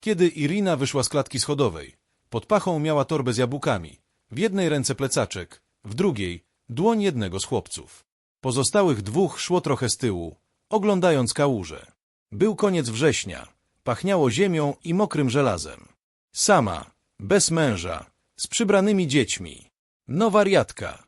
Kiedy Irina wyszła z klatki schodowej, pod pachą miała torbę z jabłkami, w jednej ręce plecaczek, w drugiej dłoń jednego z chłopców. Pozostałych dwóch szło trochę z tyłu, oglądając kałuże. Był koniec września, pachniało ziemią i mokrym żelazem. Sama, bez męża, z przybranymi dziećmi. No wariatka.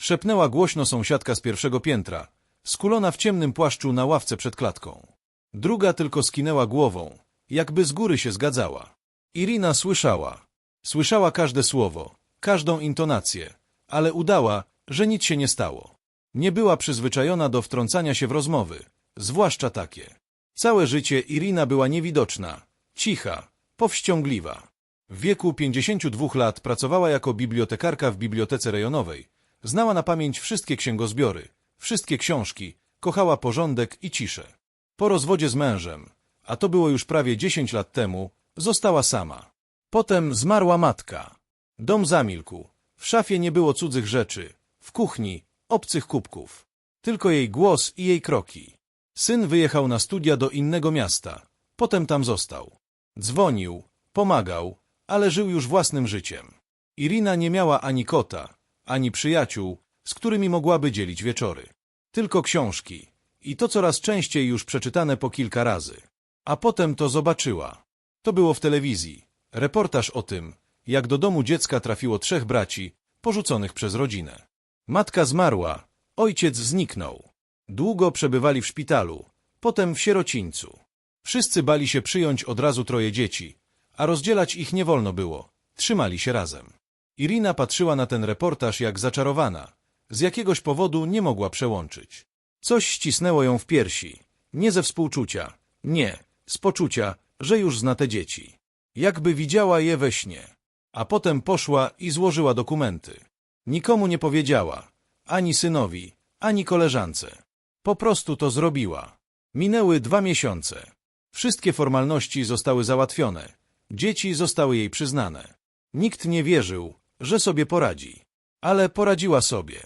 Szepnęła głośno sąsiadka z pierwszego piętra, skulona w ciemnym płaszczu na ławce przed klatką. Druga tylko skinęła głową, jakby z góry się zgadzała. Irina słyszała. Słyszała każde słowo, każdą intonację, ale udała, że nic się nie stało. Nie była przyzwyczajona do wtrącania się w rozmowy, zwłaszcza takie. Całe życie Irina była niewidoczna, cicha, powściągliwa. W wieku 52 lat pracowała jako bibliotekarka w bibliotece rejonowej. Znała na pamięć wszystkie księgozbiory, wszystkie książki, kochała porządek i ciszę. Po rozwodzie z mężem, a to było już prawie 10 lat temu, została sama. Potem zmarła matka. Dom zamilkł. W szafie nie było cudzych rzeczy. W kuchni obcych kubków. Tylko jej głos i jej kroki. Syn wyjechał na studia do innego miasta. Potem tam został. Dzwonił, pomagał, ale żył już własnym życiem. Irina nie miała ani kota, ani przyjaciół, z którymi mogłaby dzielić wieczory. Tylko książki. I to coraz częściej już przeczytane po kilka razy. A potem to zobaczyła. To było w telewizji. Reportaż o tym, jak do domu dziecka trafiło trzech braci, porzuconych przez rodzinę. Matka zmarła, ojciec zniknął. Długo przebywali w szpitalu, potem w sierocińcu. Wszyscy bali się przyjąć od razu troje dzieci, a rozdzielać ich nie wolno było. Trzymali się razem. Irina patrzyła na ten reportaż jak zaczarowana. Z jakiegoś powodu nie mogła przełączyć. Coś ścisnęło ją w piersi. Nie ze współczucia. Nie, z poczucia, że już zna te dzieci. Jakby widziała je we śnie. A potem poszła i złożyła dokumenty. Nikomu nie powiedziała. Ani synowi, ani koleżance. Po prostu to zrobiła. Minęły dwa miesiące. Wszystkie formalności zostały załatwione. Dzieci zostały jej przyznane. Nikt nie wierzył, że sobie poradzi. Ale poradziła sobie.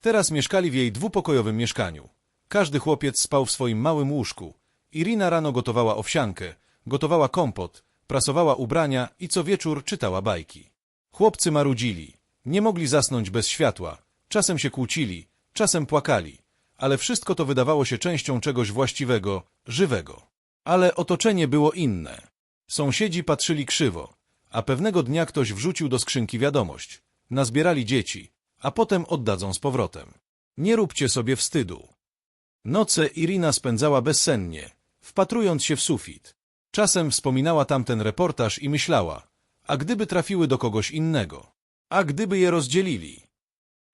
Teraz mieszkali w jej dwupokojowym mieszkaniu. Każdy chłopiec spał w swoim małym łóżku. Irina rano gotowała owsiankę, gotowała kompot, prasowała ubrania i co wieczór czytała bajki. Chłopcy marudzili. Nie mogli zasnąć bez światła. Czasem się kłócili, czasem płakali. Ale wszystko to wydawało się częścią czegoś właściwego, żywego. Ale otoczenie było inne. Sąsiedzi patrzyli krzywo, a pewnego dnia ktoś wrzucił do skrzynki wiadomość. Nazbierali dzieci, a potem oddadzą z powrotem. Nie róbcie sobie wstydu. Noce Irina spędzała bezsennie, wpatrując się w sufit. Czasem wspominała tamten reportaż i myślała, a gdyby trafiły do kogoś innego? A gdyby je rozdzielili?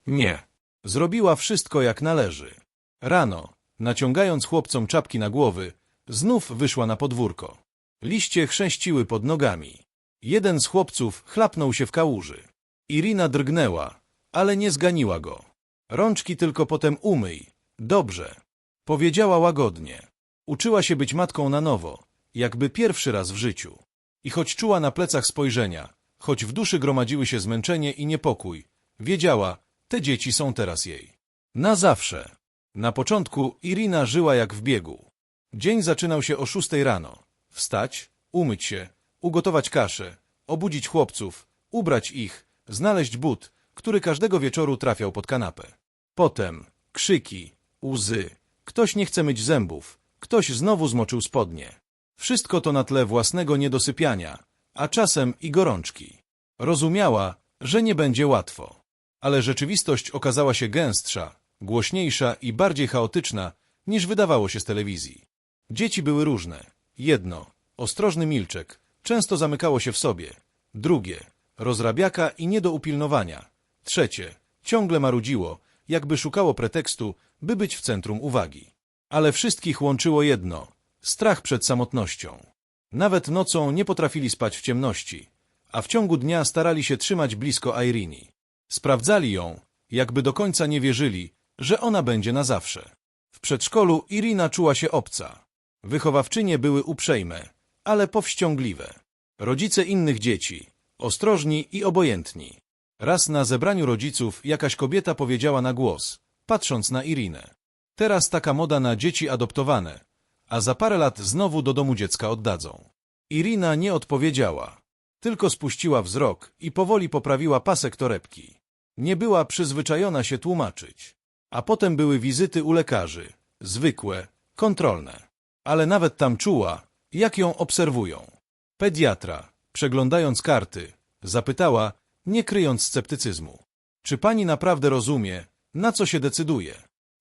Nie. Zrobiła wszystko jak należy. Rano, naciągając chłopcom czapki na głowy, znów wyszła na podwórko. Liście chrzęściły pod nogami. Jeden z chłopców chlapnął się w kałuży. Irina drgnęła, ale nie zganiła go. Rączki tylko potem umyj. Dobrze. Powiedziała łagodnie. Uczyła się być matką na nowo, jakby pierwszy raz w życiu. I choć czuła na plecach spojrzenia, choć w duszy gromadziły się zmęczenie i niepokój, wiedziała, te dzieci są teraz jej. Na zawsze. Na początku Irina żyła jak w biegu. Dzień zaczynał się o szóstej rano. Wstać, umyć się, ugotować kaszę, obudzić chłopców, ubrać ich, znaleźć but, który każdego wieczoru trafiał pod kanapę. Potem krzyki, łzy, ktoś nie chce myć zębów, ktoś znowu zmoczył spodnie. Wszystko to na tle własnego niedosypiania, a czasem i gorączki. Rozumiała, że nie będzie łatwo. Ale rzeczywistość okazała się gęstsza, głośniejsza i bardziej chaotyczna, niż wydawało się z telewizji. Dzieci były różne. Jedno, ostrożny milczek, często zamykało się w sobie. Drugie, rozrabiaka i nie do upilnowania. Trzecie, ciągle marudziło, jakby szukało pretekstu, by być w centrum uwagi. Ale wszystkich łączyło jedno strach przed samotnością. Nawet nocą nie potrafili spać w ciemności, a w ciągu dnia starali się trzymać blisko Airini. Sprawdzali ją, jakby do końca nie wierzyli, że ona będzie na zawsze. W przedszkolu Irina czuła się obca. Wychowawczynie były uprzejme, ale powściągliwe. Rodzice innych dzieci, ostrożni i obojętni. Raz na zebraniu rodziców jakaś kobieta powiedziała na głos, patrząc na Irinę. Teraz taka moda na dzieci adoptowane, a za parę lat znowu do domu dziecka oddadzą. Irina nie odpowiedziała. Tylko spuściła wzrok i powoli poprawiła pasek torebki. Nie była przyzwyczajona się tłumaczyć. A potem były wizyty u lekarzy. Zwykłe, kontrolne. Ale nawet tam czuła, jak ją obserwują. Pediatra, przeglądając karty, zapytała, nie kryjąc sceptycyzmu. Czy pani naprawdę rozumie, na co się decyduje?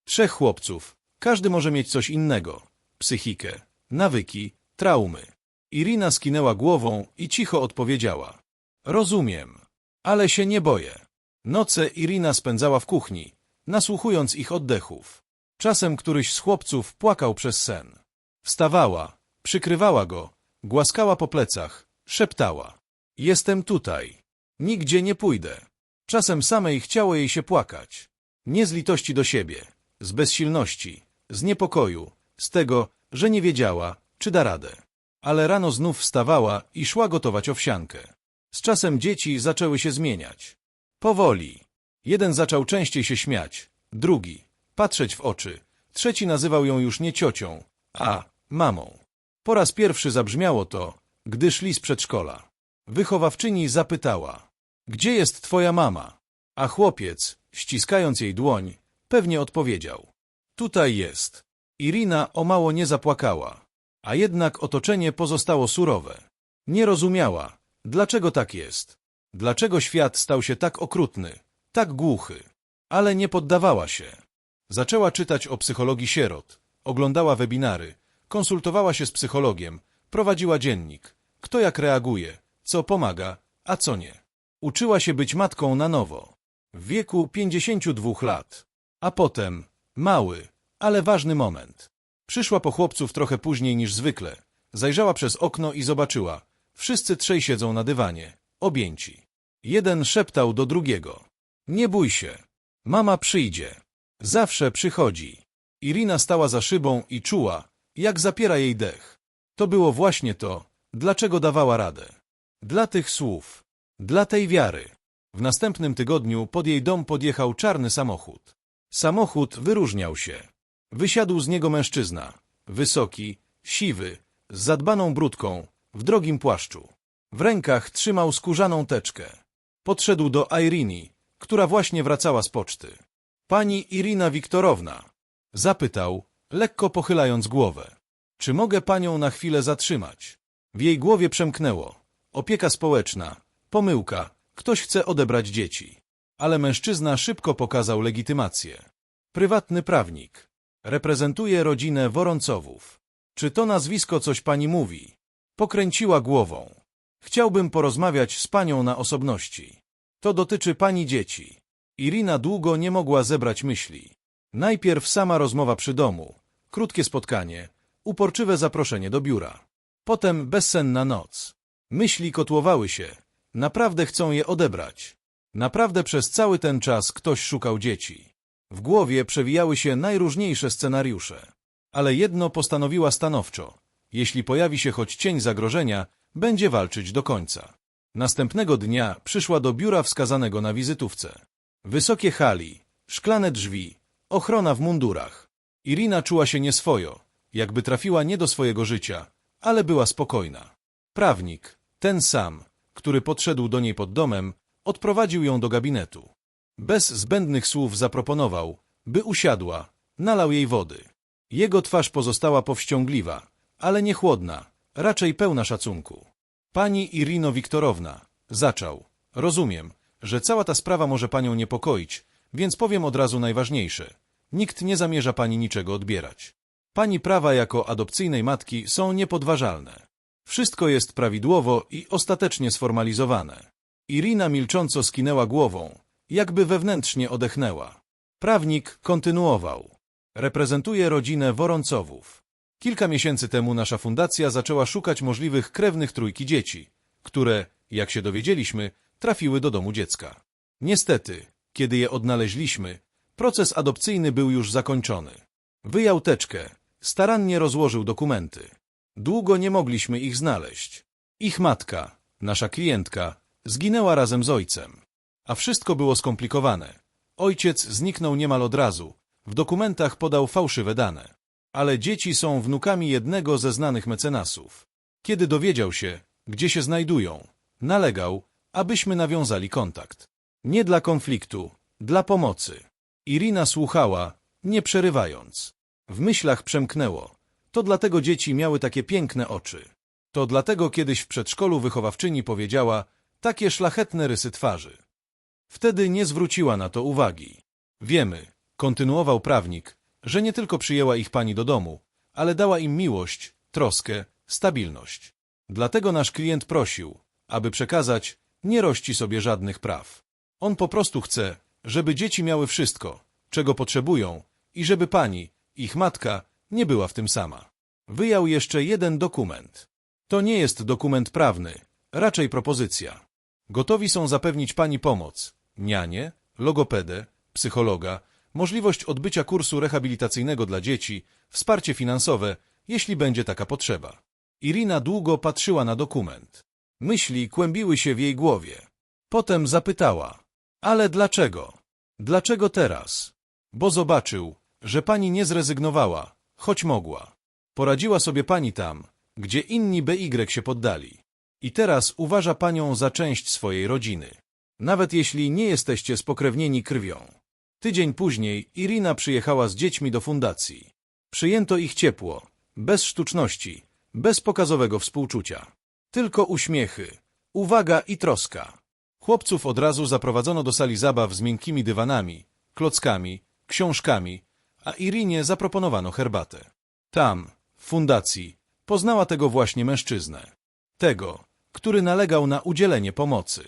Trzech chłopców, każdy może mieć coś innego. Psychikę, nawyki, traumy. Irina skinęła głową i cicho odpowiedziała. Rozumiem, ale się nie boję. Noce Irina spędzała w kuchni, nasłuchując ich oddechów. Czasem któryś z chłopców płakał przez sen. Wstawała, przykrywała go, głaskała po plecach, szeptała. Jestem tutaj. Nigdzie nie pójdę. Czasem samej chciało jej się płakać. Nie z litości do siebie, z bezsilności, z niepokoju, z tego, że nie wiedziała, czy da radę. Ale rano znów wstawała i szła gotować owsiankę. Z czasem dzieci zaczęły się zmieniać. Powoli. Jeden zaczął częściej się śmiać, drugi patrzeć w oczy, trzeci nazywał ją już nie ciocią, a mamą. Po raz pierwszy zabrzmiało to, gdy szli z przedszkola. Wychowawczyni zapytała, gdzie jest twoja mama? A chłopiec, ściskając jej dłoń, pewnie odpowiedział, tutaj jest. Irina o mało nie zapłakała, a jednak otoczenie pozostało surowe. Nie rozumiała, dlaczego tak jest, dlaczego świat stał się tak okrutny, tak głuchy, ale nie poddawała się. Zaczęła czytać o psychologii sierot, oglądała webinary, konsultowała się z psychologiem, prowadziła dziennik, kto jak reaguje, co pomaga, a co nie. Uczyła się być matką na nowo, w wieku 52 lat. A potem, mały, ale ważny moment. Przyszła po chłopców trochę później niż zwykle. Zajrzała przez okno i zobaczyła. Wszyscy trzej siedzą na dywanie, objęci. Jeden szeptał do drugiego. Nie bój się. Mama przyjdzie. Zawsze przychodzi. Irina stała za szybą i czuła, jak zapiera jej dech. To było właśnie to, dlaczego dawała radę. Dla tych słów. Dla tej wiary. W następnym tygodniu pod jej dom podjechał czarny samochód. Samochód wyróżniał się. Wysiadł z niego mężczyzna. Wysoki, siwy, z zadbaną brudką, w drogim płaszczu. W rękach trzymał skórzaną teczkę. Podszedł do Irini, która właśnie wracała z poczty. Pani Irina Wiktorowna, zapytał, lekko pochylając głowę. Czy mogę panią na chwilę zatrzymać? W jej głowie przemknęło. Opieka społeczna, pomyłka, ktoś chce odebrać dzieci. Ale mężczyzna szybko pokazał legitymację. Prywatny prawnik. Reprezentuje rodzinę Woroncowów. Czy to nazwisko coś pani mówi? Pokręciła głową. Chciałbym porozmawiać z panią na osobności. To dotyczy pani dzieci. Irina długo nie mogła zebrać myśli. Najpierw sama rozmowa przy domu, krótkie spotkanie, uporczywe zaproszenie do biura. Potem bezsenna noc. Myśli kotłowały się. Naprawdę chcą je odebrać. Naprawdę przez cały ten czas ktoś szukał dzieci. W głowie przewijały się najróżniejsze scenariusze. Ale jedno postanowiła stanowczo. Jeśli pojawi się choć cień zagrożenia, będzie walczyć do końca. Następnego dnia przyszła do biura wskazanego na wizytówce. Wysokie hali, szklane drzwi, ochrona w mundurach. Irina czuła się nieswojo, jakby trafiła nie do swojego życia, ale była spokojna. Prawnik, ten sam, który podszedł do niej pod domem, odprowadził ją do gabinetu. Bez zbędnych słów zaproponował, by usiadła, nalał jej wody. Jego twarz pozostała powściągliwa, ale nie chłodna, raczej pełna szacunku. Pani Irino Wiktorowna, zaczął. Rozumiem, że cała ta sprawa może panią niepokoić, więc powiem od razu najważniejsze. Nikt nie zamierza pani niczego odbierać. Pani prawa jako adopcyjnej matki są niepodważalne. Wszystko jest prawidłowo i ostatecznie sformalizowane. Irina milcząco skinęła głową, jakby wewnętrznie odechnęła. Prawnik kontynuował. Reprezentuje rodzinę Woroncowów. Kilka miesięcy temu nasza fundacja zaczęła szukać możliwych krewnych trójki dzieci, które, jak się dowiedzieliśmy, trafiły do domu dziecka. Niestety, kiedy je odnaleźliśmy, proces adopcyjny był już zakończony. Wyjął teczkę, starannie rozłożył dokumenty. Długo nie mogliśmy ich znaleźć. Ich matka, nasza klientka, zginęła razem z ojcem. A wszystko było skomplikowane. Ojciec zniknął niemal od razu. W dokumentach podał fałszywe dane. Ale dzieci są wnukami jednego ze znanych mecenasów. Kiedy dowiedział się, gdzie się znajdują, nalegał, abyśmy nawiązali kontakt. Nie dla konfliktu, dla pomocy. Irina słuchała, nie przerywając. W myślach przemknęło. To dlatego dzieci miały takie piękne oczy. To dlatego kiedyś w przedszkolu wychowawczyni powiedziała takie szlachetne rysy twarzy. Wtedy nie zwróciła na to uwagi. Wiemy, kontynuował prawnik, że nie tylko przyjęła ich pani do domu, ale dała im miłość, troskę, stabilność. Dlatego nasz klient prosił, aby przekazać, nie rości sobie żadnych praw. On po prostu chce, żeby dzieci miały wszystko, czego potrzebują i żeby pani, ich matka, nie była w tym sama. Wyjął jeszcze jeden dokument. To nie jest dokument prawny, raczej propozycja. Gotowi są zapewnić pani pomoc, nianie, logopedę, psychologa, możliwość odbycia kursu rehabilitacyjnego dla dzieci, wsparcie finansowe, jeśli będzie taka potrzeba. Irina długo patrzyła na dokument. Myśli kłębiły się w jej głowie. Potem zapytała, ale dlaczego? Dlaczego teraz? Bo zobaczył, że pani nie zrezygnowała, choć mogła. Poradziła sobie pani tam, gdzie inni BY się poddali. I teraz uważa panią za część swojej rodziny. Nawet jeśli nie jesteście spokrewnieni krwią. Tydzień później Irina przyjechała z dziećmi do fundacji. Przyjęto ich ciepło, bez sztuczności, bez pokazowego współczucia. Tylko uśmiechy, uwaga i troska. Chłopców od razu zaprowadzono do sali zabaw z miękkimi dywanami, klockami, książkami, a Irinie zaproponowano herbatę. Tam, w fundacji, poznała tego właśnie mężczyznę. Tego, który nalegał na udzielenie pomocy.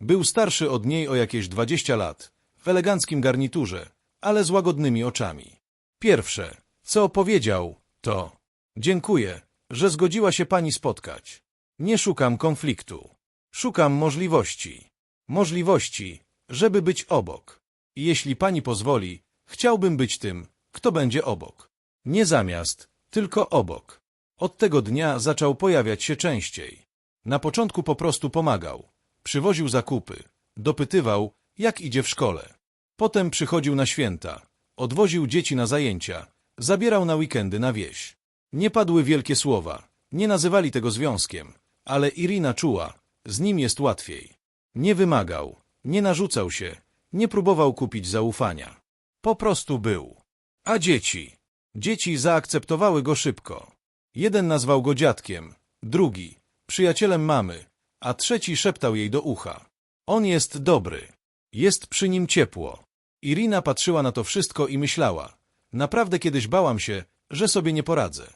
Był starszy od niej o jakieś dwadzieścia lat, w eleganckim garniturze, ale z łagodnymi oczami. Pierwsze, co powiedział, to dziękuję, że zgodziła się pani spotkać. Nie szukam konfliktu. Szukam możliwości. Możliwości, żeby być obok. Jeśli pani pozwoli, chciałbym być tym, kto będzie obok. Nie zamiast, tylko obok. Od tego dnia zaczął pojawiać się częściej. Na początku po prostu pomagał. Przywoził zakupy. Dopytywał, jak idzie w szkole. Potem przychodził na święta. Odwoził dzieci na zajęcia. Zabierał na weekendy na wieś. Nie padły wielkie słowa. Nie nazywali tego związkiem. Ale Irina czuła, z nim jest łatwiej. Nie wymagał, nie narzucał się, nie próbował kupić zaufania. Po prostu był. A dzieci? Dzieci zaakceptowały go szybko. Jeden nazwał go dziadkiem, drugi przyjacielem mamy, a trzeci szeptał jej do ucha. On jest dobry. Jest przy nim ciepło. Irina patrzyła na to wszystko i myślała. Naprawdę kiedyś bałam się, że sobie nie poradzę.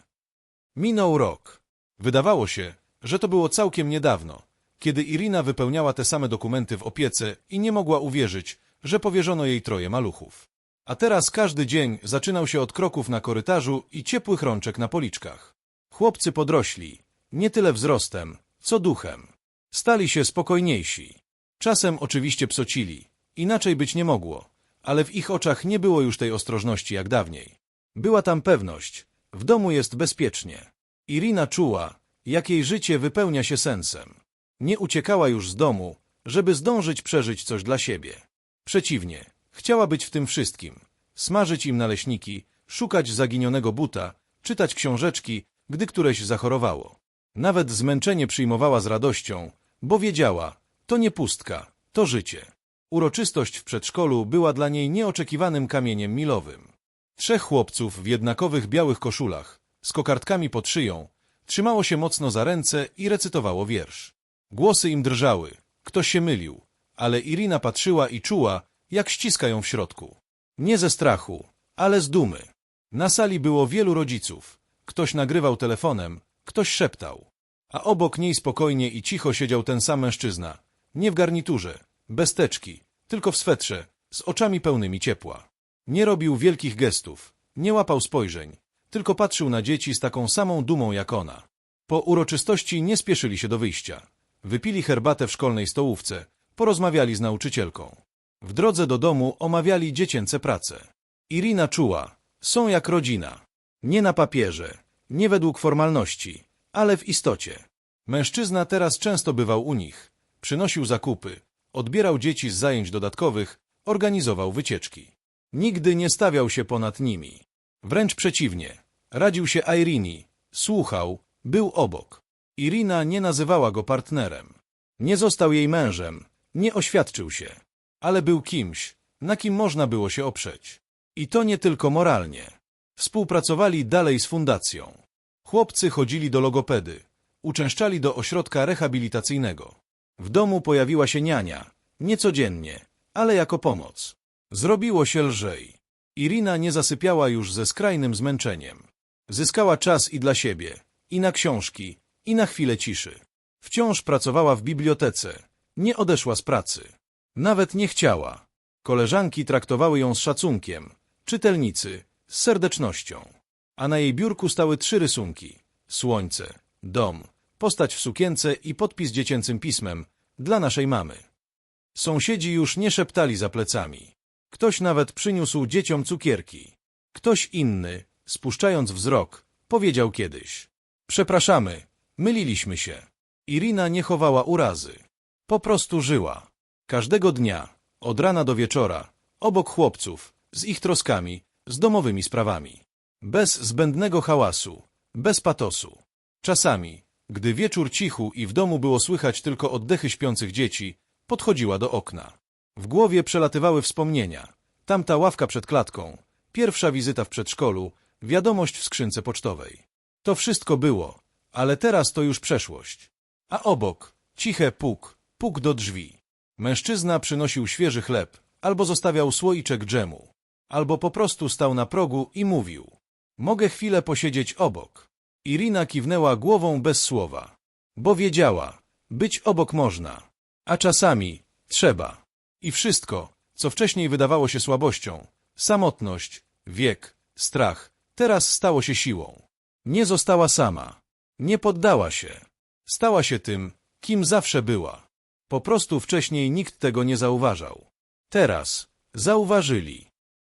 Minął rok. Wydawało się, że to było całkiem niedawno, kiedy Irina wypełniała te same dokumenty w opiece i nie mogła uwierzyć, że powierzono jej troje maluchów. A teraz każdy dzień zaczynał się od kroków na korytarzu i ciepłych rączek na policzkach. Chłopcy podrośli, nie tyle wzrostem, co duchem. Stali się spokojniejsi. Czasem oczywiście psocili, inaczej być nie mogło, ale w ich oczach nie było już tej ostrożności jak dawniej. Była tam pewność, w domu jest bezpiecznie. Irina czuła, jak jej życie wypełnia się sensem. Nie uciekała już z domu, żeby zdążyć przeżyć coś dla siebie. Przeciwnie, chciała być w tym wszystkim. Smażyć im naleśniki, szukać zaginionego buta, czytać książeczki, gdy któreś zachorowało. Nawet zmęczenie przyjmowała z radością, bo wiedziała, to nie pustka, to życie. Uroczystość w przedszkolu była dla niej nieoczekiwanym kamieniem milowym. Trzech chłopców w jednakowych białych koszulach, z kokardkami pod szyją, trzymało się mocno za ręce i recytowało wiersz. Głosy im drżały, ktoś się mylił, ale Irina patrzyła i czuła, jak ściska ją w środku. Nie ze strachu, ale z dumy. Na sali było wielu rodziców. Ktoś nagrywał telefonem, ktoś szeptał. A obok niej spokojnie i cicho siedział ten sam mężczyzna. Nie w garniturze, bez teczki, tylko w swetrze, z oczami pełnymi ciepła. Nie robił wielkich gestów, nie łapał spojrzeń, tylko patrzył na dzieci z taką samą dumą jak ona. Po uroczystości nie spieszyli się do wyjścia. Wypili herbatę w szkolnej stołówce, porozmawiali z nauczycielką. W drodze do domu omawiali dziecięce prace. Irina czuła, są jak rodzina. Nie na papierze, nie według formalności, ale w istocie. Mężczyzna teraz często bywał u nich. Przynosił zakupy, odbierał dzieci z zajęć dodatkowych, organizował wycieczki. Nigdy nie stawiał się ponad nimi. Wręcz przeciwnie. Radził się Airini, słuchał, był obok. Irina nie nazywała go partnerem. Nie został jej mężem, nie oświadczył się, ale był kimś, na kim można było się oprzeć. I to nie tylko moralnie. Współpracowali dalej z fundacją. Chłopcy chodzili do logopedy, uczęszczali do ośrodka rehabilitacyjnego. W domu pojawiła się niania, nie codziennie, ale jako pomoc. Zrobiło się lżej. Irina nie zasypiała już ze skrajnym zmęczeniem. Zyskała czas i dla siebie, i na książki, i na chwilę ciszy. Wciąż pracowała w bibliotece, nie odeszła z pracy. Nawet nie chciała. Koleżanki traktowały ją z szacunkiem, czytelnicy z serdecznością. A na jej biurku stały trzy rysunki. Słońce, dom, postać w sukience i podpis dziecięcym pismem dla naszej mamy. Sąsiedzi już nie szeptali za plecami. Ktoś nawet przyniósł dzieciom cukierki. Ktoś inny, spuszczając wzrok, powiedział kiedyś. Przepraszamy, myliliśmy się. Irina nie chowała urazy. Po prostu żyła. Każdego dnia, od rana do wieczora, obok chłopców, z ich troskami, z domowymi sprawami. Bez zbędnego hałasu, bez patosu. Czasami, gdy wieczór cichu i w domu było słychać tylko oddechy śpiących dzieci, podchodziła do okna. W głowie przelatywały wspomnienia. Tamta ławka przed klatką, pierwsza wizyta w przedszkolu, wiadomość w skrzynce pocztowej. To wszystko było, ale teraz to już przeszłość. A obok, ciche puk, puk do drzwi. Mężczyzna przynosił świeży chleb, albo zostawiał słoiczek dżemu, albo po prostu stał na progu i mówił. Mogę chwilę posiedzieć obok. Irina kiwnęła głową bez słowa, bo wiedziała, być obok można, a czasami trzeba. I wszystko, co wcześniej wydawało się słabością, samotność, wiek, strach, teraz stało się siłą. Nie została sama, nie poddała się, stała się tym, kim zawsze była. Po prostu wcześniej nikt tego nie zauważał. Teraz zauważyli.